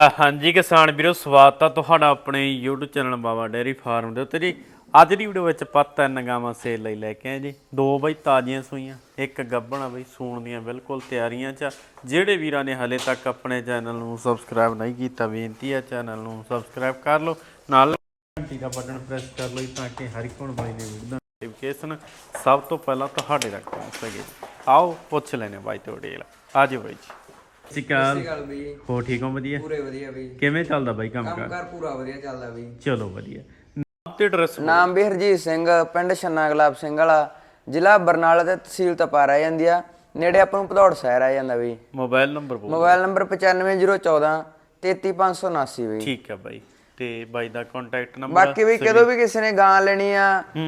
ਹਾਂਜੀ ਕਿਸਾਨ ਵੀਰੋ, ਸਵਾਗਤ ਆ ਤੁਹਾਡਾ ਆਪਣੇ YouTube channel Baba dairy farm ਦੇ ਉੱਤੇ ਜੀ। ਅੱਜ ਦੀ ਵੀਡੀਓ ਵਿੱਚ ਆਪਾਂ ਤਿੰਨ ਗਾਵਾਂ ਸੇਲ ਲਈ ਲੈ ਕੇ ਆਏ ਜੀ। ਦੋ ਬਈ ਤਾਜ਼ੀਆਂ ਸੂਈਆਂ, ਇੱਕ ਗੱਭਣ ਆ ਬਈ, ਸੂਣ ਦੀਆਂ ਬਿਲਕੁਲ ਤਿਆਰੀਆਂ 'ਚ ਆ। ਜਿਹੜੇ ਵੀਰਾਂ ਨੇ ਹਲੇ ਤੱਕ ਆਪਣੇ ਚੈਨਲ ਨੂੰ ਸਬਸਕ੍ਰਾਈਬ ਨਹੀਂ ਕੀਤਾ, ਬੇਨਤੀ ਆ ਚੈਨਲ ਨੂੰ ਸਬਸਕ੍ਰਾਈਬ ਕਰ ਲਓ। ਨਾਲ ਘੰਟੀ ਦਾ ਬਟਨ ਪ੍ਰੈਸ ਕਰ ਲਓ ਤਾਂ ਕਿ ਹਰ ਇੱਕ ਹੁਣ ਬਾਈ ਦੇ ਵੀਡੀਓ ਦਾ ਨੋਟੀਫਿਕੇਸ਼ਨ ਸਭ ਤੋਂ ਪਹਿਲਾਂ ਤੁਹਾਡੇ ਤੱਕ ਪਹੁੰਚ ਸਕੇ। ਆਓ ਪੁੱਛ ਲੈਣੇ ਬਾਈ ਤੋਂ ਡੇਲ ਆਜੋ ਬਾਈ ਜੀ। ਸਤਿ ਸ਼੍ਰੀ ਅਕਾਲ। ਗੱਲ ਬਈ। ਹੋ ਠੀਕ ਹੋ? ਵਧੀਆ। ਪੂਰੇ ਵਧੀਆ ਬਈ। ਕਿਵੇਂ ਚੱਲਦਾ ਬਾਈ ਕੰਮ ਕਰ? ਕਾਰ ਪੂਰਾ ਵਧੀਆ ਚੱਲਦਾ ਬਈ। ਚਲੋ ਵਧੀਆ। ਨਾਮ ਤੇ ਐਡਰੈਸ ਨਾਮ ਵੀ ਹਰਜੀਤ ਸਿੰਘ ਪਿੰਡ ਛੰਨਾ ਗੁਲਾਬ ਸਿੰਘ ਵਾਲਾ। ਜ਼ਿਲ੍ਹਾ ਬਰਨਾਲਾ ਤੇ ਤਹਿਸੀਲ ਤਪਾਰਾ ਆ ਜਾਂਦੀ ਆ। ਨੇੜੇ ਆਪਾਂ ਨੂੰ ਭਦੌੜ ਸ਼ਹਿਰ ਆ ਜਾਂਦਾ ਬਈ। ਮੋਬਾਈਲ ਨੰਬਰ ਬੋਲ। ਮੋਬਾਈਲ ਨੰਬਰ 95014 33579 ਬਈ। ਠੀਕ ਹੈ ਬਾਈ। ਤੇ ਬਾਈ ਦਾ ਕੰਟੈਕਟ ਨੰਬਰ ਬਾਕੀ ਵੀ ਕਦੋਂ ਵੀ ਕਿਸੇ ਨੇ ਗਾਂ ਲੈਣੀ ਆ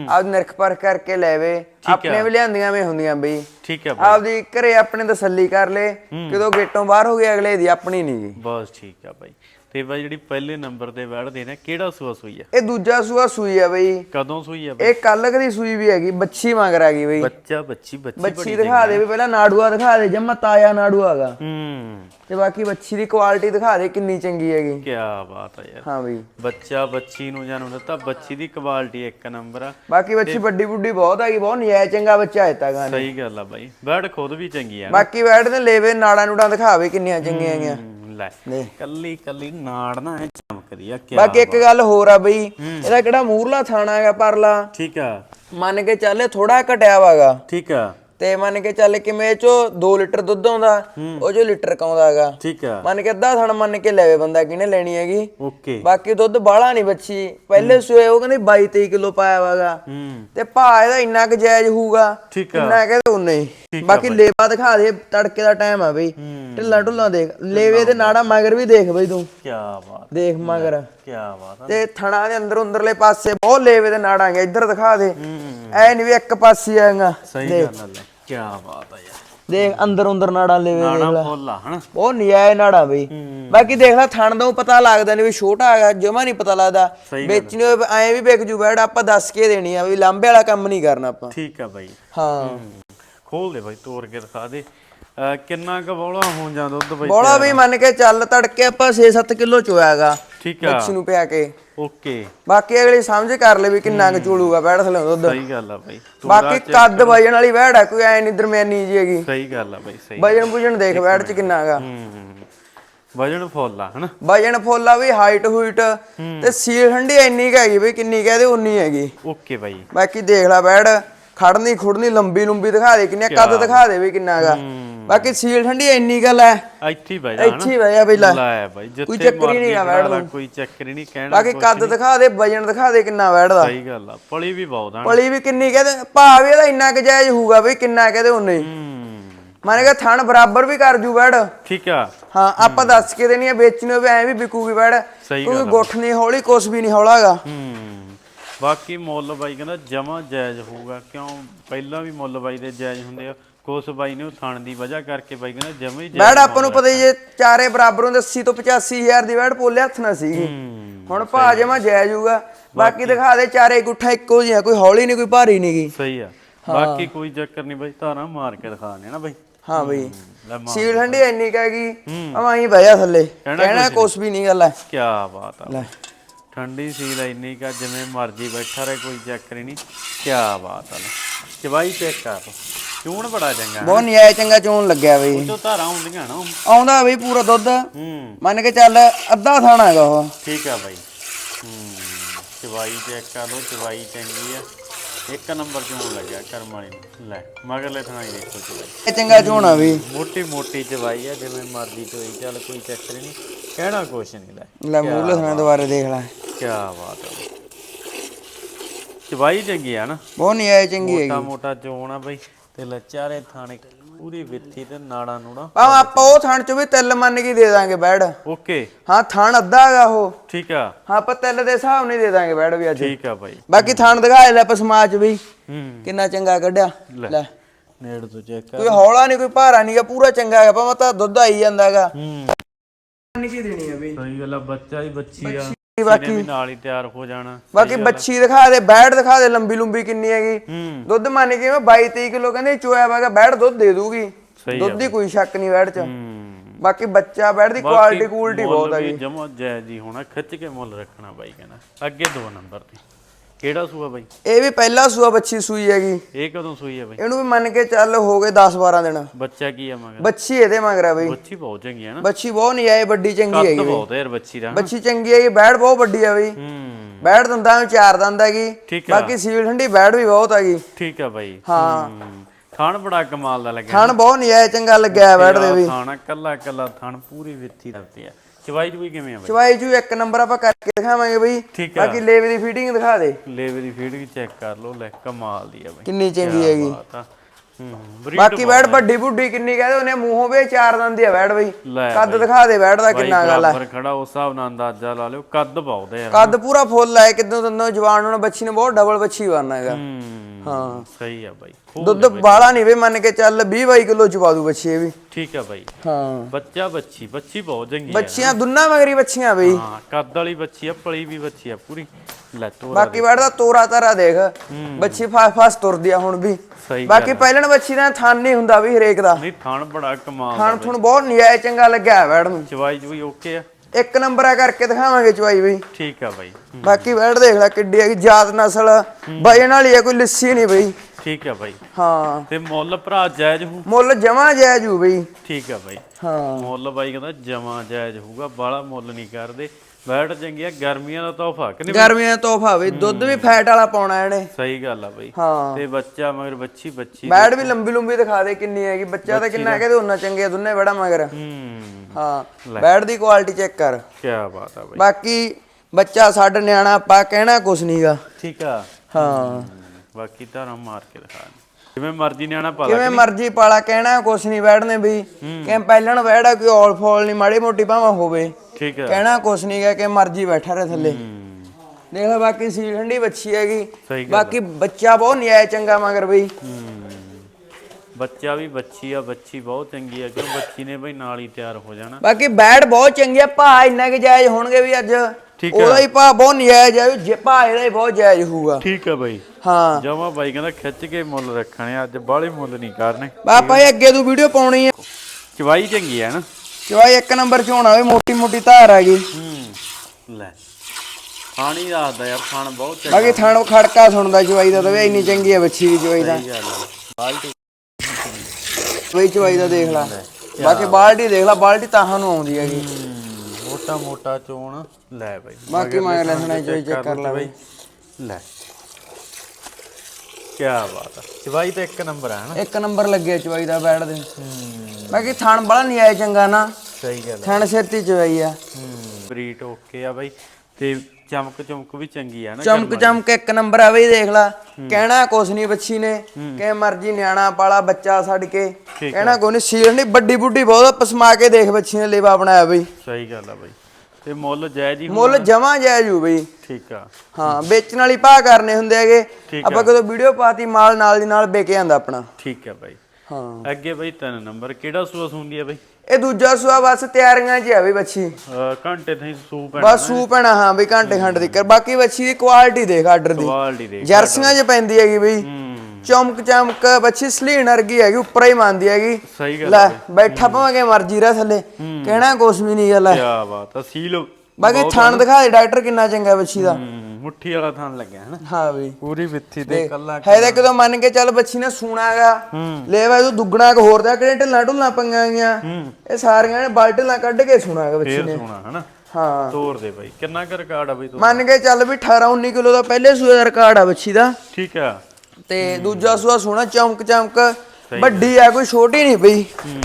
ਆਪ ਨਿਰਖ ਪਰਖ ਕਰਕੇ ਲੈਵੇ ਆਪਣੇ ਵੀ ਲਿਆਂਦੀਆਂ ਵੀ ਹੁੰਦੀਆਂ ਬਈ। ਠੀਕ ਹੈ ਬਾਈ। ਆਪਦੀ ਘਰੇ ਆਪਣੇ ਤਸੱਲੀ ਕਰ ਲੇ। ਕਦੋਂ ਗੇਟੋਂ ਬਾਹਰ ਹੋ ਗਿਆ ਅਗਲੇ ਦੀ ਆਪਣੀ ਨਹੀਂ ਜੀ ਬਸ ਠੀਕ ਹੈ ਬਾਈ। ਤੇ ਬਾਈ ਜਿਹੜੀ ਪਹਿਲੇ ਨੰਬਰ ਤੇ ਬੈਠਦੇ ਨੇ ਕਿਹੜਾ ਸੂਆ ਸੂਈ ਹੈ ਇਹ ਦੂਜਾ ਸੂਆ ਸੂਈ ਆ ਬਈ। ਕਦੋਂ ਸੂਈ ਬਾਈ? ਇਹ ਕੱਲ ਕਦੀ ਸੂਈ ਵੀ ਹੈਗੀ ਬੱਚੀ ਮਗਰ ਆ ਗਈ ਬਈ। ਬੱਚਾ ਬੱਚੀ ਬੱਚੀ ਬੱਚੀ ਦਿਖਾ ਦੇ ਵੀ ਪਹਿਲਾਂ ਨਾੜੂਆ ਦਿਖਾ ਦੇ ਜਮਾ ਤਾਇਆ ਨਾੜੂਆ ਹੈਗਾ। ਹੂੰ। ਤੇ ਬਾਕੀ ਬੱਚੀ ਦੀ ਕੁਆਲਿਟੀ ਦਿਖਾ ਦੇ ਕਿੰਨੀ ਚੰਗੀ ਹੈਗੀ। ਕੀ ਬਾਤ ਹੈ ਯਾਰ। ਹਾਂ ਬਈ। ਬੱਚਾ ਬੱਚੀ ਨੂੰ ਜਨਮ ਦਿੱਤਾ ਬੱਚੀ ਦੀ ਕੁਆਲਿਟੀ ਇੱਕ ਨੰਬਰ ਆ। ਬਾਕੀ ਬੱਚੀ ਵੱਡੀ ਬੁੱਢੀ ਬਹੁਤ ਹੈਗੀ ਬਹੁਤ ਨਜਾਇਜ਼ ਚੰਗਾ ਬੱਚਾ ਹੈ ਤਾਂ ਗਾਣੇ। ਸਹੀ ਗੱਲ ਆ ਬਾਈ। ਬੈਡ ਖੁਦ ਵੀ ਚੰਗੀ ਆ ਬਾਕੀ ਬੈਠ ਦੇ ਲੇਵੇ ਨਾੜਾਂ ਨੂੜਾਂ ਦਿਖਾਵੇ ਕਿੰਨੀਆਂ ਚੰਗੀਆਂ ਹੈਗੀਆਂ। ਲੈ। ਕੱਲੀ ਕੱਲੀ ਨਾੜ ਨਾ ਐ ਚਮਕਦੀ ਆ ਕੀ ਬਾਕੀ ਇੱਕ ਗੱਲ ਹੋਰ ਆ ਬਈ ਇਹਦਾ ਕਿਹੜਾ ਮੂਰਲਾ ਥਾਣਾ ਹੈਗਾ ਪਰਲਾ? ਠੀਕ ਆ। ਮੰਨ ਕੇ ਚੱਲੇ ਥੋੜਾ ਘਟਿਆ ਵਾਗਾ। ਠੀਕ ਆ। ਤੇ ਮੰਨ ਕੇ ਚੱਲ ਕਿਵੇਂ ਚੋ 2 ਲੀਟਰ ਦੁੱਧ ਆਉਂਦਾ ਉਹ ਜੋ ਲੀਟਰ ਕਾਉਂਦਾ ਹੈਗਾ? ਠੀਕ ਆ। ਮੰਨ ਕੇ ਅੱਧਾ ਥਣ ਮੰਨ ਕੇ ਲੈਵੇ ਬੰਦਾ ਕਿਹਨੇ ਲੈਣੀ ਹੈਗੀ? ਓਕੇ। ਬਾਕੀ ਦੁੱਧ ਬਾਹਲਾ ਨਹੀਂ ਬੱਚੀ। ਪਹਿਲੇ ਸੂਏ ਉਹ ਕਹਿੰਦੇ 22 23 ਕਿਲੋ ਪਾਇਆ ਵਾਗਾ। ਹੂੰ। ਤੇ ਭਾ ਇਹਦਾ ਇੰਨਾ ਕੁ ਜਾਇਜ਼ ਹੋਊਗਾ। ਇੰਨਾ ਕਹਿੰਦੇ ਉਨੇ ਹੀ ਬਾਕੀ ਲੇਵਾ ਦਿਖਾ ਦੇ ਤੜਕੇ ਦਾ ਟਾਈਮ ਆ ਬਈ। ਢਿੱਲਾ ਢੁੱਲਾ ਦੇਖ। ਲੇਵੇ ਤੇ ਨਾੜਾ ਮਗਰ ਵੀ ਦੇਖ ਬਈ ਤੂੰ। ਕੀ ਬਾਤ। ਦੇਖ ਮਗਰ। ਕੀ ਬਾਤ ਤੇ ਥਣਾ ਦੇ ਅੰਦਰ ਅੰਦਰਲੇ ਪਾਸੇ ਬਹੁਤ ਲੇਵੇ ਦੇ ਨਾੜਾਂ ਗੇ ਇੱਧਰ ਦਿਖਾ ਦੇ। ਹੂੰ। ਐ ਨਹੀਂ ਵੀ ਇੱਕ ਪਾਸੇ ਆਂਗਾ ਸਹੀ ਗੱਲ ਆ ਲੈ। ਕੀ ਬਾਤ ਆ ਯਾਰ। ਦੇਖ ਅੰਦਰ ਅੰਦਰ ਨਾੜਾਂ ਲੇਵੇ ਦੇਖ ਨਾੜਾ ਲੈ। ਫੁੱਲ ਆ ਹਨਾ? ਬਹੁਤ ਨਜਾਇਜ਼ ਨਾੜਾਂ ਬਈ। ਬਾਕੀ ਦੇਖ ਲੈ ਥਣ ਤੋਂ ਪਤਾ ਲੱਗਦਾ ਨਹੀਂ ਵੀ ਛੋਟਾ ਹੈਗਾ ਜਮਾ ਨਹੀਂ ਪਤਾ ਲੱਗਦਾ। ਸਹੀ ਵੇਚਣੀ ਹੋਵੇ ਐਂ ਵੀ ਵਿਕ ਜੂ ਬੈੜ ਆਪਾਂ ਦੱਸ ਕੇ ਦੇਣੀ ਆ ਵੀ ਲਾਂਬੇ ਵਾਲਾ ਕੰਮ ਨਹੀਂ ਕਰਨਾ ਆਪਾਂ। ਠੀਕ ਆ ਬਾਈ। ਹਾਂ। ਖੋਲ ਦੇ ਬਾਈ ਤੋੜ ਕੇ ਦਿਖਾ ਦੇ। ਕਿੰਨਾ ਕੁ ਬੋਲਾ ਹੋ ਜਾਂ ਦੁੱਧ ਬਾਈ ਬੋਲਾ ਵੀ ਮੰਨ ਕੇ ਚੱਲ ਤੜਕੇ ਆਪਾਂ 6-7 ਕਿਲੋ ਚੋਇਆਗਾ ਠੀਕ ਆ। ਬੱਚੀ ਨੂੰ ਪਿਆ ਕੇ। ਓਕੇ। ਬਾਕੀ ਅਗਲੀ ਸਮਝ ਕਰ ਲੈ ਵੀ ਕਿੰਨਾ ਕੁ ਚੋਲੂਗਾ ਬੈੜ ਥਲੇ ਦੁੱਧ। ਸਹੀ ਗੱਲ ਆ ਬਾਈ। ਬਾਕੀ ਕੱਦ ਵਜਣ ਵਾਲੀ ਬੈੜ ਆ ਕੋਈ ਐ ਨਹੀਂ ਦਰਮਿਆਨੀ ਜੀ ਹੈਗੀ। ਸਹੀ ਗੱਲ ਆ ਬਾਈ ਸਹੀ ਵਜਣ ਬੁਜਣ ਦੇਖ ਬੈੜ ਚ ਕਿੰਨਾ ਹੈਗਾ ਹੂੰ ਵਜਨ ਫੁੱਲ ਹਨਾ? ਵਜਣ ਫੁੱਲਾ ਵੀ ਹਾਈਟ ਹੂਈਟ ਤੇ ਸੀਲ ਠੰਡੀ ਇੰਨੀ ਕੁ ਹੈਗੀ ਵੀ ਕਿੰਨੀ ਕਹਦੇ ਉਨੀ ਹੈਗੀ। ਓਕੇ ਬਾਈ। ਬਾਕੀ ਦੇਖ ਲੈ ਬੈੜ ਖੜਨੀ ਖੁੜਨੀ ਲੰਬੀ ਲੰਬੀ ਦਿਖਾ ਦੇ ਕਿੰਨਾ ਕੱਦ ਦਿਖਾ ਦੇ ਵੀ ਕਿੰਨਾ ਹੈਗਾ ਬਾਕੀ ਸੀਲ ਠੰਡੀ ਇੰਨੀ ਗੱਲ ਹੈ। ਇੱਥੇ ਹੀ ਬਹਿ ਜਾ ਇੱਥੇ ਹੀ ਵਜਾ ਪਹਿਲਾਂ। ਲੈ ਬਾਈ ਜਿੱਥੇ ਕੋਈ ਚੱਕਰ ਹੀ ਨਹੀਂ ਬੈਠ ਖੜਾ ਨੂੰ। ਕੋਈ ਚੱਕਰ ਹੀ ਨਹੀਂ ਕਹਿਣਾ ਬਾਕੀ ਕੱਦ ਦਿਖਾ ਦੇ ਵਜਣ ਦਿਖਾ ਦੇ ਕਿੰਨਾ ਬੈੜਦਾ ਸਹੀ ਗੱਲ ਆ ਪਲੀ ਵੀ ਬਹੁਤ ਆ ਪਲੀ ਵੀ ਕਿੰਨੀ ਕਹਦੇ ਭਾਅ ਵੀ ਇਹਦਾ ਇੰਨਾ ਕੁ ਜਾਇਜ਼ ਹੋਊਗਾ ਵੀ ਕਿੰਨਾ ਕਹਦੇ ਹੂੰ। ਮਾਨੇ ਕਿ ਥਣ ਬਰਾਬਰ ਵੀ ਕਰ ਜੂ ਬੈੜ ਠੀਕ ਆ। ਹਾਂ ਆਪਾਂ ਦੱਸ ਕੇ ਦੇਣੀ ਆ ਵੇਚਣੀ ਹੋਵੇ ਐ ਵੀ ਵਿਕੂਗੀ ਸਹੀ ਕੋਈ ਆ। ਗੁੱਠ ਨਹੀਂ ਹੌਲੀ ਕੁਛ ਵੀ ਨਹੀਂ ਹੌਲਾਗਾ ਹੂੰ। ਬਾਕੀ ਮੁੱਲ ਬਾਈ ਕਹਿੰਦਾ ਜਮਾ ਜਾਇਜ਼ ਹੋਊਗਾ ਕਿਉਂ? ਪਹਿਲਾਂ ਵੀ ਮੁੱਲ ਬਾਈ ਦੇ ਜਾਇਜ਼ ਹੁੰਦੇ ਆ। ਕੋਸ ਬਾਈ ਨੇ ਥਣ ਦੀ ਵਜ੍ਹਾ ਕਰਕੇ ਬਾਈ ਕਹਿੰਦਾ ਜਮਾ ਹੀ ਬੈੜ ਆਪਾਂ ਨੂੰ ਪਤਾ ਹੀ ਜੇ ਚਾਰੇ ਬਰਾਬਰ ਹੁੰਦੇ 80 ਤੋਂ 85 ਹਜ਼ਾਰ ਦੀ ਬੈੜ ਪੋਲੇ ਹੱਥ ਨਾ ਸੀਗੀ। ਹੁਣ ਭਾ ਜਮਾ ਜਾਇਜ਼ ਹੋਊਗਾ। ਬਾਕੀ ਦਿਖਾ ਦੇ ਚਾਰੇ ਗੁੱਠਾ ਇੱਕੋ ਜਿਹਾ ਕੋਈ ਹੌਲੀ ਨਹੀਂ ਕੋਈ ਭਾਰੀ ਨਹੀਂਗੀ ਸਹੀ ਆ। ਬਾਕੀ ਕੋਈ ਚੱਕਰ ਨਹੀਂ ਬਾਈ ਧਾਰਾਂ ਮਾਰ ਕੇ ਦਿਖਾਣੇ ਨਾ ਬਾਈ। ਹਾਂ ਬਈ। ਸੀਲ ਠੰਡੀ ਇੰਨੀ ਕਹੇਗੀ ਅਮਾਂ ਹੀ। ਬਹਿ ਜਾ ਥੱਲੇ। ਕਹਿਣਾ ਕਹਿਣਾ ਕੁਛ ਵੀ ਨਹੀਂ ਗੱਲ ਹੈ। ਕੀ ਬਾਤ ਆ। ਲੈ। ਠੰਡੀ ਸੀਲ ਇੰਨੀ ਕਾ ਜਿਵੇਂ ਮਰਜ਼ੀ ਬੈਠਾ ਰਹੇ ਕੋਈ ਚੱਕਰ ਹੀ ਨਹੀਂ। ਕੀ ਬਾਤ ਲੈ। ਚਵਾਈ ਚੈੱਕ ਕਰ ਚੂਣ ਬੜਾ ਚੰਗਾ। ਬਹੁਤ ਨਿਆਇ ਚੰਗਾ ਚੋਣ ਲੱਗਿਆ ਬਈ। ਜੋ ਧਾਰਾਂ ਹੁੰਦੀਆਂ ਨਾ ਆਉਂਦਾ ਬਈ ਪੂਰਾ ਦੁੱਧ। ਹੂੰ। ਮੰਨ ਕੇ ਚੱਲ ਅੱਧਾ ਥਾਣਾ ਹੈਗਾ ਉਹ। ਠੀਕ ਆ ਬਾਈ। ਹੂੰ। ਚਵਾਈ ਚੈੱਕ ਕਰ ਲਓ ਚਵਾਈ ਚੰਗੀ ਆ। ਇੱਕ ਨੰਬਰ ਚੋਂ ਲੱਗਿਆ ਕਰਮ ਵਾਲੀ ਨੂੰ। ਲੈ ਮਗਰਲੇ ਥਾਂ ਹੀ ਦੇਖੋ ਚਵਾਈ ਇਹ ਚੰਗਾ ਚੋਣਾ ਵੀ ਮੋਟੀ ਮੋਟੀ ਚਵਾਈ ਆ ਜਿਵੇਂ ਮਰਜ਼ੀ ਚੋਈ ਚੱਲ ਕੋਈ ਚੱਕਰ ਹੀ ਨਹੀਂ। ਕਹਿਣਾ ਕੁਛ ਨਹੀਂ ਲੈ। ਲੈ ਮੂਲੇ ਥਾਣਾ ਦੁਬਾਰੇ ਦੇਖ ਲੈ। ਕੀ ਬਾਤ ਆ ਬਈ। ਚਵਾਈ ਚੰਗੀ ਆ ਨਾ? ਬਹੁਤ ਨਿਆਇ ਚੰਗੀ ਹੈਗੀ। ਮੋਟਾ ਮੋਟਾ ਚੋਣ ਆ ਬਈ ਤੇ ਲੱਚਾਰੇ ਥਾਣੇ ਪੂਰੀ ਵਿੱਥੀ ਤੇ ਨਾੜਾ ਨੂੜਾ। ਆ ਆਪਾਂ ਉਹ ਥਾਣ ਚ ਵੀ ਤਿੱਲ ਮੰਨ ਕੇ ਹੀ ਦੇ ਦਾਂਗੇ ਬੈੜ। ਓਕੇ। ਹਾਂ ਥਾਣ ਅੱਧਾ ਹੈਗਾ ਉਹ। ਠੀਕ ਆ। ਹਾਂ ਆਪਾਂ ਤਿੱਲ ਦੇ ਹਿਸਾਬ ਨਹੀਂ ਦੇ ਦਾਂਗੇ ਬੈੜ ਵੀ ਅੱਜ। ਠੀਕ ਆ ਬਾਈ। ਬਾਕੀ ਥਾਣ ਦਿਖਾਏ ਲੈ ਆਪਾਂ ਸਮਾਜ ਵੀ। ਹੂੰ। ਕਿੰਨਾ ਚੰਗਾ ਕੱਢਿਆ। ਲੈ। ਲੈ। ਨੇੜ ਤੋਂ ਚੈੱਕ ਕਰ। ਕੋਈ ਹੌਲਾ ਨਹੀਂ ਕੋਈ ਭਾਰਾ ਨਹੀਂਗਾ ਪੂਰਾ ਚੰਗਾ ਹੈਗਾ। ਭਾਵੇਂ ਤਾਂ ਦੁੱਧ ਆਈ ਜਾਂਦਾਗਾ ਹੂੰ। ਨਹੀਂ ਕੀ ਦੇਣੀ ਹੈ ਬਈ। ਸਹੀ ਗੱਲ ਆ ਬੱਚਾ ਹੀ ਬੱਚੀ ਆ। ਬਾਕੀ ਵੀ ਨਾਲ ਹੀ ਤਿਆਰ ਹੋ ਜਾਣਾ ਬਾਕੀ ਬੱਚੀ ਦਿਖਾ ਦੇ ਬੈੜ ਦਿਖਾ ਦੇ ਲੰਬੀ ਲੰਬੀ ਕਿੰਨੀ ਹੈਗੀ। ਹੂੰ। ਦੁੱਧ ਮੰਨ ਕੇ ਮੈਂ 22 23 ਕਿਲੋ ਕਹਿੰਦੇ ਚੋਇਆ ਵਾਗਾ ਬੈੜ ਦੁੱਧ ਦੇ ਦੂਗੀ। ਸਹੀ ਆ ਦੁੱਧ ਦੀ ਕੋਈ ਸ਼ੱਕ ਨਹੀਂ ਬੈੜ ਚ। ਹੂੰ। ਬਾਕੀ ਬੱਚਾ ਬੈਠ ਦੀ ਕੁਆਲਿਟੀ ਕੁਆਲਿਟੀ ਬਹੁਤ ਹੈਗੀ ਜਮਾ ਜੈ ਜੀ ਹੋਣਾ ਖਿੱਚ ਕੇ ਮੁੱਲ ਰੱਖਣਾ ਬਾਈ ਕਹਿੰਦਾ। ਅੱਗੇ ਦੋ ਨੰਬਰ ਤੇ। ਕਿਹੜਾ ਸੂਆ ਬਾਈ? ਇਹ ਵੀ ਪਹਿਲਾ ਸੂਆ ਬੱਚੀ ਸੂਈ ਹੈਗੀ। ਇਹ ਕਦੋਂ ਸੂਈ ਹੈ ਬਾਈ? ਇਹਨੂੰ ਵੀ ਮੰਨ ਕੇ ਚੱਲ ਹੋ ਗਏ 10 12 ਦਿਨ। ਬੱਚਾ ਕੀ ਆ ਮਗਰ? ਬੱਚੀ ਇਹਦੇ ਮੰਗ ਰਿਹਾ ਬਈ। ਬੱਚੀ ਬਹੁਤ ਚੰਗੀ ਹੈ ਨਾ। ਬੱਚੀ ਬਹੁਤ ਨਹੀਂ ਆਏ ਵੱਡੀ ਚੰਗੀ ਹੈਗੀ। ਬਹੁਤ ਹੈ ਯਾਰ ਬੱਚੀ ਦਾ। ਬੱਚੀ ਚੰਗੀ ਹੈਗੀ ਬੈੜ ਬਹੁਤ ਵੱਡੀ ਆ ਬਈ। ਹੂੰ। ਬੈੜ ਦੰਦਾਂ ਵਿੱਚ ਚਾਰ ਦੰਦ ਹੈਗੀ। ਬਾਕੀ ਸੀਲ ਠੰਡੀ ਬੈੜ ਵੀ ਬਹੁਤ ਹੈਗੀ। ਠੀਕ ਆ ਬਾਈ। ਹਾਂ। ਥਣ ਬੜਾ ਕਮਾਲ ਦਾ ਲੱਗਿਆ ਥਣ ਬਹੁਤ ਨਹੀਂ ਆਏ ਚੰਗਾ ਲੱਗਿਆ ਬੈੜ ਦੇ ਵੀ। ਥਾਣਾ ਕੱਲਾ ਕੱਲਾ ਥਣ ਪੂਰੀ ਵਿੱਥੀ ਕਰਦੀ ਆ। ਚਵਾਈ ਚੁਈ ਕਿਵੇਂ ਆ ਬਾਈ? ਚਵਾਈ ਚੂ ਇੱਕ ਨੰਬਰ ਆਪਾਂ ਕਰਕੇ ਦਿਖਾਵਾਂਗੇ ਬਈ। ਠੀਕ ਆ। ਬਾਕੀ ਲੇਵੇ ਦੀ ਫੀਟਿੰਗ ਦਿਖਾ ਦੇ। ਲੇਵੇ ਦੀ ਫੀਡ ਵੀ ਚੈੱਕ ਕਰ ਲਓ ਲੈ ਕਮਾਲ ਦੀ ਆ ਬਾਈ। ਕਿੰਨੀ ਚੰਗੀ ਹੈਗੀ। ਬਾਤ ਆ। ਬਾਕੀ ਬੈੜ ਵੱਡੀ ਬੁੱਢੀ ਕਿੰਨੀ ਕਹਦੇ ਉਹਨੇ ਮੂੰਹੋਂ ਵੀ ਚਾਰ ਦੰਦ ਆ ਬੈੜ ਬਈ। ਕੱਦ ਦਿਖਾ ਦੇ ਬੈੜ ਦਾ ਕਿੰਨਾ ਗੱਲ ਆ। ਖੜਾ ਉਸ ਹਿਸਾਬ ਨਾਲ ਅੰਦਾਜ਼ਾ ਲਾ ਲਿਓ ਕੱਦ ਬਹੁਤ ਯਾਰ ਕੱਦ ਪੂਰਾ ਫੁੱਲ ਹੈ ਕਿਦੋਂ ਦੰਦੋਂ ਜਵਾਨ ਹੋਣਾ ਬੱਚੀ ਨੇ ਬਹੁਤ ਡਬਲ ਬੱਚੀ ਬਣਨਾ ਹੈਗਾ। ਹੂੰ ਸਹੀ ਆ ਬਾਈ ਦੁੱਧ ਬਾਲਾ ਨਹੀਂ ਵੇ ਮੰਨ ਕੇ ਚੱਲ 20 22 ਕਿਲੋ ਚਵਾ ਦੂ ਬੱਚੀ ਇਹ ਵੀ। ਠੀਕ ਆ ਬਾਈ। ਹਾਂ। ਬੱਚਾ ਬੱਚੀ ਬੱਚੀ ਬਹੁਤ ਚੰਗੀ ਆ। ਬੱਚੀਆਂ ਦੁੰਨਾ ਮਗਰੀ ਬੱਚੀਆਂ ਬਈ। ਹਾਂ ਕੱਦ ਵਾਲੀ ਬੱਚੀ ਆ ਪਲੀ ਵੀ ਬੱਚੀ ਆ ਪੂਰੀ। ਲੈ ਤੋਰਾ ਬਾਕੀ ਬੈੜ ਦਾ ਤੋਰਾ ਤਾਰਾ ਦੇਖ। ਬੱਚੀ ਫਾਸ ਫਾਸ ਤੁਰਦੀ ਆ ਹੁਣ ਵੀ। ਸਹੀ ਬਾਕੀ ਪਹਿਲਣ ਬੱਚੀ ਦਾ ਥਣ ਨਹੀਂ ਹੁੰਦਾ ਵੀ ਹਰੇਕ ਦਾ। ਨਹੀਂ ਥਣ ਬੜਾ ਕਮਾਲ ਥਣ ਥੁਣ ਬਹੁਤ ਨਿਆਏ ਚੰਗਾ ਲੱਗਿਆ ਬੈੜ ਨੂੰ। ਚਵਾਈ ਚੁਈ ਓਕੇ ਆ। ਇੱਕ ਨੰਬਰ ਆ ਕਰਕੇ ਦਿਖਾਵਾਂਗੇ ਚਵਾਈ ਬਈ। ਠੀਕ ਆ ਬਾਈ। ਬਾਕੀ ਬੈੜ ਦੇਖ ਲੈ ਕਿੱਡੀ ਹੈਗੀ ਜਾਤ ਨਸਲ। ਵਜਨ ਵਾਲੀ ਹੈ ਕੋਈ ਲਿੱਸੀ ਨਹੀਂ ਬਈ। ਠੀਕ ਆ ਬਾਈ। ਹਾਂ। ਤੇ ਮੁੱਲ ਭਰਾ ਜਾਇਜ਼ ਹੋ? ਮੁੱਲ ਜਮਾ ਜਾਇਜ਼ ਹੋਊ ਬਈ। ਠੀਕ ਆ ਬਾਈ। ਹਾਂ। ਮੁੱਲ ਬਾਈ ਕਹਿੰਦਾ ਜਮਾ ਜਾਇਜ਼ ਹੋਊਗਾ ਬਾਲਾ ਮੁੱਲ ਨਹੀਂ ਕਰਦੇ। ਬੈਠ ਚੰਗੀ ਆ ਗਰਮੀਆਂ ਦਾ ਤੋਹਫਾ ਕਿ ਨਹੀਂ ਗਰਮੀਆਂ ਦਾ ਤੋਹਫਾ ਬਈ ਦੁੱਧ ਵੀ ਫੈਟ ਵਾਲਾ ਪਾਉਣਾ ਇਹਨੇ। ਸਹੀ ਗੱਲ ਆ ਬਾਈ। ਹਾਂ। ਤੇ ਬੱਚਾ ਮਗਰ ਬੱਚੀ ਬੱਚੀ ਬੈੜ ਵੀ ਲੰਬੀ ਲੰਬੀ ਦਿਖਾ ਦੇ ਕਿੰਨੀ ਹੈਗੀ ਬੱਚਾ ਤਾਂ ਕਿੰਨਾ ਹੈਗਾ ਤੇ ਉਹਨਾਂ ਚੰਗੇ ਆ ਦੋਨੇ ਬੜਾ ਮਗਰ। ਹੂੰ। ਹਾਂ ਬੈੜ ਦੀ ਕੁਆਲਿਟੀ ਚੈੱਕ ਕਰ। ਕੀ ਬਾਤ ਆ ਬਾਈ। ਬਾਕੀ ਬੱਚਾ ਸਾਡਾ ਨਿਆਣਾ ਆਪਾਂ ਕਹਿਣਾ ਕੁਛ ਨਹੀਂਗਾ ਠੀਕ ਆ। ਹਾਂ। ਬਾਕੀ ਧਰਮ ਮਾਰ ਕੇ ਦਿਖਾ ਜਿਵੇਂ ਮਰਜ਼ੀ ਨਿਆਣਾ ਪਾ ਲਾ ਕਿਵੇਂ ਮਰਜ਼ੀ ਪਾਲਾ ਕਹਿਣਾ ਕੁਛ ਨਹੀਂ ਬੈੜਨੇ ਵੀ ਕਿ ਪਹਿਲਣ ਬੈੜਾ ਕੋਈ ਔਲ ਫੋਲ ਨਹੀਂ ਮਾੜੀ ਮੋਟੀ ਭਾਵੇਂ ਹੋਵੇ। ਠੀਕ ਆ ਕਹਿਣਾ ਕੁਛ ਨਹੀਂਗਾ ਕਿ ਮਰਜ਼ੀ ਬੈਠਾ ਰਹੇ ਥੱਲੇ। ਹੂੰ। ਦੇਖ ਲੈ ਬਾਕੀ ਸੀਲ ਠੰਡੀ ਬੱਚੀ ਹੈਗੀ। ਬਾਕੀ ਬੱਚਾ ਬਹੁਤ ਨਿਆਏ ਚੰਗਾ ਮਗਰ ਬਈ। ਹੂੰ। ਬੱਚਾ ਵੀ ਬੱਚੀ ਆ ਬੱਚੀ ਬਹੁਤ ਚੰਗੀ ਆ ਕਿਉਂ ਬੱਚੀ ਨੇ ਬਈ ਨਾਲ ਹੀ ਤਿਆਰ ਹੋ ਜਾਣਾ। ਬਾਕੀ ਬੈੜ ਬਹੁਤ ਚੰਗੀ ਆ ਭਾ ਇੰਨਾ ਕਿ ਜਾਇਜ਼ ਹੋਣਗੇ ਵੀ ਅੱਜ। ਠੀਕ ਆ। ਉਹਦਾ ਹੀ ਭਾ ਬਹੁਤ ਨਿਆਇਜ਼ ਆ ਜੇ ਭਾ ਇਹਦਾ ਹੀ ਬਹੁਤ ਜਾਇਜ਼ ਹੋਊਗਾ। ਠੀਕ ਆ ਬਾਈ। ਹਾਂ। ਜਮਾ ਬਾਈ ਕਹਿੰਦਾ ਖਿੱਚ ਕੇ ਮੁੱਲ ਰੱਖਣੇ ਅੱਜ ਬਾਹਲੇ ਮੁੱਲ ਨਹੀਂ ਕਰਨੇ। ਆਪਾਂ ਇਹ ਅੱਗੇ ਤੋਂ ਵੀਡੀਓ ਪਾਉਣੀ ਹੈ ਚਵਾਈ ਚੰਗੀ ਆ ਨਾ। ਚਵਾਈ ਇੱਕ ਨੰਬਰ ਚ ਹੋਣਾ ਵੇ ਮੋਟੀ ਮੋਟੀ ਧਾਰ ਆ ਗਈ। ਹੂੰ ਲੈ। ਖਾਣੀ ਦੱਸਦਾ ਯਾਰ ਖਾਣ ਬਹੁਤ ਚੰਗਾ। ਬਾਕੀ ਥਾਣੋ ਖੜਕਾ ਸੁਣਦਾ ਚਵਾਈ ਦਾ ਤਾਂ ਵੇ ਇੰਨੀ ਚੰਗੀ ਆ ਬੱਚੀ ਦੀ ਚਵਾਈ ਦਾ ਬਾਲਟੀ। ਬਈ ਚਵਾਈ ਦਾ ਦੇਖ ਲੈ। ਬਾਕੀ ਬਾਲਟੀ ਦੇਖ ਲੈ ਬਾਲਟੀ ਤਾਹਾਂ ਨੂੰ ਆਉਂਦੀ ਹੈਗੀ। ਮੋਟਾ ਮੋਟਾ ਚੋਣ। ਲੈ ਬਾਈ। ਬਾਕੀ ਮਗਰਲੇ ਮੈਂ ਲੈ ਸੁਣਾ ਤੇ ਚੋਈ check ਕਰ ਲੈ ਬਾਈ। ਲੈ। ਕੀ ਬਾਤ ਆ। ਚਵਾਈ ਤਾਂ ਇੱਕ ਨੰਬਰ ਆ ਨਾ ਇੱਕ ਨੰਬਰ ਲੱਗਿਆ ਚਵਾਈ ਦਾ ਬੈੜ ਦੇ। ਬਾਕੀ ਥਣ ਬੜਾ ਨਹੀਂ ਆਇਆ ਚੰਗਾ ਨਾ। ਸਹੀ ਗੱਲ ਥਣ ਛੇਤੀ ਚਵਾਈ ਆ। ਹੂੰ। ਬਰੀਟ ਓਕੇ ਆ ਬਾਈ ਤੇ ਚਮਕ ਚਮਕ ਵੀ ਚੰਗੀ ਆ ਨਾ ਚਮਕ ਚਮਕ ਇੱਕ ਨੰਬਰ ਆ ਬਈ ਦੇਖ ਲੈ। ਕਹਿਣਾ ਕੁਛ ਨਹੀਂ ਬੱਚੀ ਨੇ। ਕਿ ਮਰਜ਼ੀ ਨਿਆਣਾ ਪਾਲਾ ਬੱਚਾ ਛੱਡ ਕੇ। ਕਹਿਣਾ ਕੋਈ ਨਹੀਂ ਸੀਲ ਨਹੀਂ ਵੱਡੀ ਬੁੱਢੀ ਬਹੁਤ ਪਸਮਾ ਕੇ ਦੇਖ ਬੱਚੀ ਨੇ ਲੇਵਾ ਬਣਾਇਆ ਬਈ। ਸਹੀ ਗੱਲ ਆ ਬਾਈ। ਤੇ ਮੁੱਲ ਜਾਇਜ਼ ਹੀ ਮੁੱਲ ਜਮਾ ਜਾਇਜ਼ ਹੋ ਬਈ। ਠੀਕ ਆ। ਹਾਂ ਵੇਚਣ ਵਾਲੀ ਭਾਅ ਕਰਨੇ ਹੁੰਦੇ ਹੈਗੇ। ਆਪਾਂ ਕਦੋਂ ਵੀਡੀਓ ਪਾਤੀ ਮਾਲ ਨਾਲ ਦੀ ਨਾਲ ਵਿਕ ਜਾਂਦਾ ਆਪਣਾ। ਠੀਕ ਆ ਬਾਈ। ਹਾਂ। ਅੱਗੇ ਬਾਈ ਤਿੰਨ ਨੰਬਰ ਕਿਹੜਾ ਸੂਆ ਸੁੰਦੀ ਆ ਬਾਈ? ਇਹ ਦੂਜਾ ਸੂਆ ਬਸ ਤਿਆਰੀਆਂ 'ਚ ਆ ਬਈ ਬੱਚੀ ਘੰਟੇ ਥਾਈ ਸੂਪ ਹੈ ਬਸ ਸੂ ਪੈਣਾ ਹਾਂ ਬਈ ਘੰਟੇ ਖੰਡ ਦੀ। ਕਰ ਬਾਕੀ ਬੱਚੀ ਦੀ ਕੁਆਲਿਟੀ ਦੇਖ ਆਰਡਰ ਦੀ। ਕੁਆਲਿਟੀ ਦੇ ਜਰਸੀਆਂ 'ਚ ਪੈਂਦੀ ਹੈਗੀ ਬਈ। ਹੂੰ। ਚਮਕ ਚਮਕ ਬੱਚੀ ਸਲੀਨ ਵਰਗੀ ਹੈਗੀ ਉੱਪਰ ਹੀ ਮੰਨਦੀ ਹੈਗੀ। ਸਹੀ ਗੱਲ ਲੈ ਬੈਠਾ ਭਾਵੇਂ ਮਰਜ਼ੀ ਰਹਿ ਥੱਲੇ। ਕਹਿਣਾ ਕੁਛ ਵੀ ਨਹੀਂ ਗੱਲ ਕੀ ਬਾਤ ਆ ਸੀਲ ਬਾਕੀ ਥਣ ਦਿਖਾ ਦੇ ਡਾਕਟਰ ਕਿੰਨਾ ਚੰਗਾ ਬੱਚੀ ਦਾ। ਹੂੰ, ਮੁੱਠੀ ਵਾਲਾ ਥਣ ਲੱਗਿਆ ਹੈ ਨਾ ਹਾਂ ਬਈ ਪੂਰੀ ਵਿੱਥੀ ਤੇ ਕੱਲਾ ਹੈ ਤਾਂ ਕਿਦੋਂ ਮੰਨ ਕੇ ਚੱਲ ਬੱਚੀ ਨੇ ਸੂਣਾਗਾ ਲੈ ਵਾ ਤੂੰ ਦੁੱਗਣਾ ਕੁ ਹੋਰ ਦਾ ਕਿਹੜੇ ਢਿੱਲਾਂ ਢੁੱਲਾਂ ਪੰਗਾਂ ਗਈਆਂ? ਇਹ ਸਾਰੀਆਂ ਨੇ ਬਾਲਟੀਆਂ ਕੱਢ ਕੇ ਸੂਣਾਗਾ ਬੱਚੀ ਨੇ। ਸੋਣਾ ਹਨਾ? ਹਾਂ। ਤੋਰ ਦੇ ਬਾਈ। ਕਿੰਨਾ ਕੁ ਰਿਕਾਰਡ ਆ ਬਾਈ ਤੂੰ ਮੰਨ ਕੇ ਚੱਲ ਵੀ 18 19 ਕਿਲੋ ਦਾ ਪਹਿਲੇ ਸੂਏ ਦਾ ਰਿਕਾਰਡ ਆ ਬੱਚੀ ਦਾ। ਠੀਕ ਆ। ਤੇ ਦੂਜਾ ਸੂਆ ਸੋਹਣਾ ਚਮਕ ਚਮਕ ਵੱਡੀ ਆ ਕੋਈ ਛੋਟੀ ਨਹੀਂ ਪਈ। ਹੂੰ।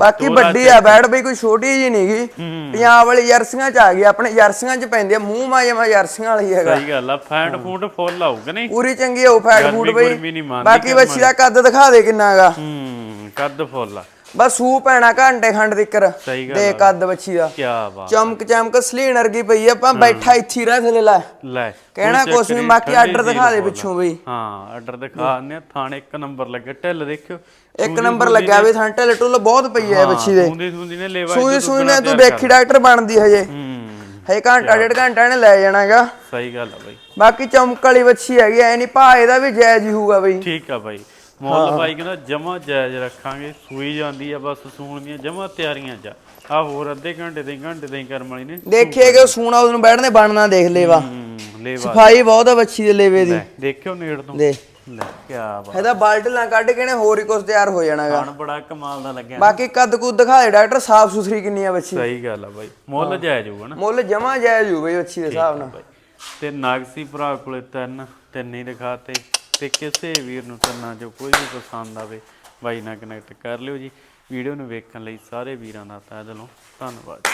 ਬਾਕੀ ਵੱਡੀ ਆ ਬੈੜ ਬਈ ਕੋਈ ਛੋਟੀ ਜੀ ਨਹੀਂਗੀ ਪੰਜਾਬ ਵਾਲੀ ਜਰਸੀਆਂ ਚ ਆ ਗਈ ਆਪਣੇ ਜਰਸੀਆਂ ਚ ਪੈਂਦੀ ਆ ਮੂੰਹ ਮਾ ਜਮਾ ਜਰਸੀਆਂ ਵਾਲੀ ਹੈਗਾ। ਸਹੀ ਗੱਲ ਆ ਫੈਂਟ ਫੂਡ ਫੁੱਲ ਆਊਗਾ ਨਹੀਂ? ਪੂਰੀ ਚੰਗੀ ਹੋ ਫੈਟ ਗੁਰਮੀ ਬਈ। ਬਾਕੀ ਬੱਚੀ ਦਾ ਕੱਦ ਦਿਖਾ ਦੇ ਕਿੰਨਾ ਹੈਗਾ ਹੂੰ ਕੱਦ ਫੁੱਲ ਆ। ਬਸ ਸੂ ਪੈਣਾ ਘੰਟੇ ਖੰਡ ਦਿੱਕਰ ਸਹੀ ਗੱਲ ਦੇ। ਕੱਦ ਬੱਚੀ ਦਾ। ਕੀ ਬਾਤ। ਚਮਕ ਚਮਕ ਸਲੀਨ ਵਰਗੀ ਪਈ ਆਪਾਂ ਬੈਠਾ ਇੱਥੇ ਰਹਿ ਥਲੇ ਲੈ। ਲੈ ਕਹਿਣਾ ਕੁਛ ਨੀ, ਚੱਕਰ ਬਾਕੀ ਆਰਡਰ ਦਿਖਾ ਦੇ। ਪਿੱਛੋਂ ਬਈ। ਹਾਂ ਆਰਡਰ ਦਿਖਾ ਦਿੰਦੇ ਥਾਣ ਇੱਕ ਨੰਬਰ ਲੱਗਾ ਢਿੱਲ ਦੇਖਿਓ। ਇੱਕ ਨੰਬਰ ਲੱਗਿਆ ਵੀ ਥਾਂ ਢਿੱਲ ਢੁੱਲ ਬਹੁਤ ਪਈ ਐ ਬੱਚੀ ਦੇ। ਸੁੰਦੀ ਸੁੰਦੀ ਨੇ ਲੈਵਾ ਸੂਈ ਸੂਈ ਨੇ ਤੂੰ ਦੇਖੀ ਡਾਕਟਰ ਬਣਦੀ ਹਜੇ। ਹੂੰ। ਘੰਟਾ ਡੇਢ ਘੰਟਾ ਇਹਨੇ ਲੈ ਜਾਣਾ ਹੈਗਾ ਸਹੀ ਗੱਲ ਆ ਬਾਈ। ਬਾਕੀ ਚਮਕ ਵਾਲੀ ਬੱਚੀ ਹੈਗੀ ਐ ਨਹੀਂ ਭਾ ਇਹਦਾ ਵੀ ਜਾਇਜ਼ ਹੀ ਹੋਊਗਾ ਬਈ। ਠੀਕ ਆ ਬਾਈ। ਮੁੱਲ ਬਾਈ ਕਹਿੰਦਾ ਜਮਾ ਜਾਇਜ਼ ਰੱਖਾਂਗੇ ਸੂਈ ਜਾਂਦੀ ਆ ਬਸ ਸੂਣ ਦੀਆਂ ਜਮਾ ਤਿਆਰੀਆਂ ਚ ਆ। ਹੋਰ ਅੱਧੇ ਘੰਟੇ ਦੇ ਘੰਟੇ ਦੇ ਕਰਨ ਵਾਲੀ ਨੇ। ਦੇਖੀਏ ਕਿ ਸੂਣਾ ਉਹਨੂੰ ਬੈਠਣੇ ਬਣਨਾ ਦੇਖ ਲੇਵਾ। ਲੇਵਾ। ਸਫ਼ਾਈ ਬਹੁਤ ਆ ਬੱਚੀ ਦੇ ਲੇਵੇ ਦੀ। ਦੇਖਿਓ ਨੇੜ ਤੋਂ। ਦੇ ਲੈ ਕੀ ਬਾਤ। ਇਹਦਾ ਬਾਲਟਲਾਂ ਕੱਢ ਕੇ ਨੇ ਹੋਰ ਹੀ ਕੁਝ ਤਿਆਰ ਹੋ ਜਾਣਾਗਾ। ਖਾਣ ਬੜਾ ਕਮਾਲ ਦਾ ਲੱਗਿਆ ਬਾਕੀ ਕੱਦ ਕੁੱਦ ਦਿਖਾ ਦੇ ਡਾਕਟਰ ਸਾਫ਼ ਸੁਥਰੀ ਕਿੰਨੀ ਆ ਬੱਚੀ। ਸਹੀ ਗੱਲ ਆ ਬਾਈ। ਮੁੱਲ ਜਾਇਜ਼ ਹੋਊਗਾ ਨਾ। ਮੁੱਲ ਜਮਾ ਜਾਇਜ਼ ਹੋਊ ਬਈ ਬੱਚੀ ਦੇ ਹਿਸਾਬ ਨਾਲ। ਤੇ ਨਾਗਸੀ ਭਰਾ ਕੋਲੇ ਤਿੰਨ ਤਿੰਨ ਹੀ ਦਿਖਾਤੇ ਤੇ ਕਿਸੇ ਵੀਰ ਨੂੰ ਤਿੰਨਾਂ ਜੋ ਕੋਈ ਵੀ ਪਸੰਦ ਆਵੇ, ਬਾਈ ਨਾਲ ਕਨੈਕਟ ਕਰ ਲਿਓ ਜੀ। ਵੀਡੀਓ ਨੂੰ ਵੇਖਣ ਲਈ ਸਾਰੇ ਵੀਰਾਂ ਦਾ ਤਹਿ ਦਿਲੋਂ ਧੰਨਵਾਦ